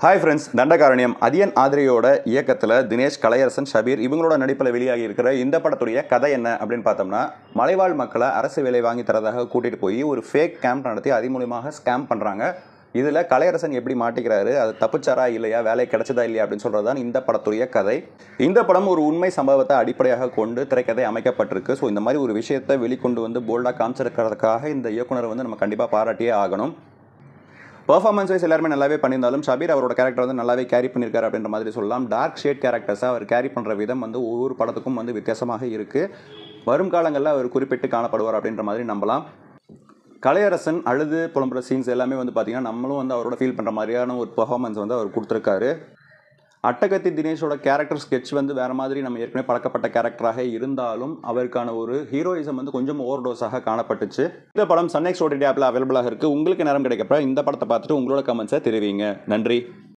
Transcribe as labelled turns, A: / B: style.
A: Hi friends Thandakaaranyam Athiyan ஆதிரியோட இயக்கத்தில் தினேஷ் கலையரசன் ஷபீர் இவங்களோட நடிப்பில் வெளியாகி இருக்கிற இந்த படத்துடைய கதை என்ன அப்படின்னு பார்த்தோம்னா மலைவாழ் மக்களை அரசு வேலை வாங்கி தரதாக கூட்டிகிட்டு போய் ஒரு ஃபேக் கேம்ப் நடத்தி அது மூலியமாக ஸ்கேம் பண்ணுறாங்க இதில் கலையரசன் எப்படி மாட்டிக்கிறாரு அது தப்புச்சாரா இல்லையா வேலை கிடைச்சதா இல்லையா அப்படின்னு சொல்கிறது தான் இந்த படத்துடைய கதை. இந்த படம் ஒரு உண்மை சம்பவத்தை அடிப்படையாக கொண்டு திரைக்கதை அமைக்கப்பட்டிருக்கு. ஸோ இந்த மாதிரி ஒரு விஷயத்தை வெளிக்கொண்டு வந்து போல்டாக காமிச்சிருக்கிறதுக்காக இந்த இயக்குனர் வந்து நம்ம கண்டிப்பாக பாராட்டியே ஆகணும். பர்ஃபார்மன்ஸ் வைஸ் எல்லாருமே நல்லாவே பண்ணியிருந்தாலும் ஷபீர் அவரோட கேரக்டர் வந்து நல்லாவே கேரி பண்ணியிருக்காரு அப்படின்ற மாதிரி சொல்லலாம். டார்க் ஷேட் கேரக்டர்ஸை அவர் கேரி பண்ணுற விதம் வந்து ஒவ்வொரு படத்துக்கும் வந்து வித்தியாசமாக இருக்குது வரும் காலங்களில் அவர் குறிப்பிட்டு காணப்படுவார் அப்படின்ற மாதிரி நம்பலாம். கலையரசன் அழுது புலம்புற சீன்ஸ் எல்லாமே வந்து பார்த்திங்கன்னா நம்மளும் வந்து அவரோட ஃபீல் பண்ணுற மாதிரியான ஒரு பர்ஃபார்மன்ஸ் வந்து அவர் கொடுத்துருக்காரு. அட்டகத்தி தினேஷோட கேரக்டர் ஸ்கெட்ச் வந்து வேறு மாதிரி நம்ம ஏற்கனவே பழக்கப்பட்ட கேரக்டராக இருந்தாலும் அவருக்கான ஒரு ஹீரோயிசம் வந்து கொஞ்சம் ஓவர் டோஸாக காணப்பட்டுச்சு. இந்த படம் சன்னெக்ஸ் ஓடிடி ஆப்பில் அவைலபிளாக இருக்குது உங்களுக்கு நேரம் கிடைக்கப்ப இந்த படத்தை பார்த்துட்டு உங்களோட கமெண்ட்ஸை தெரிவிங்க. நன்றி.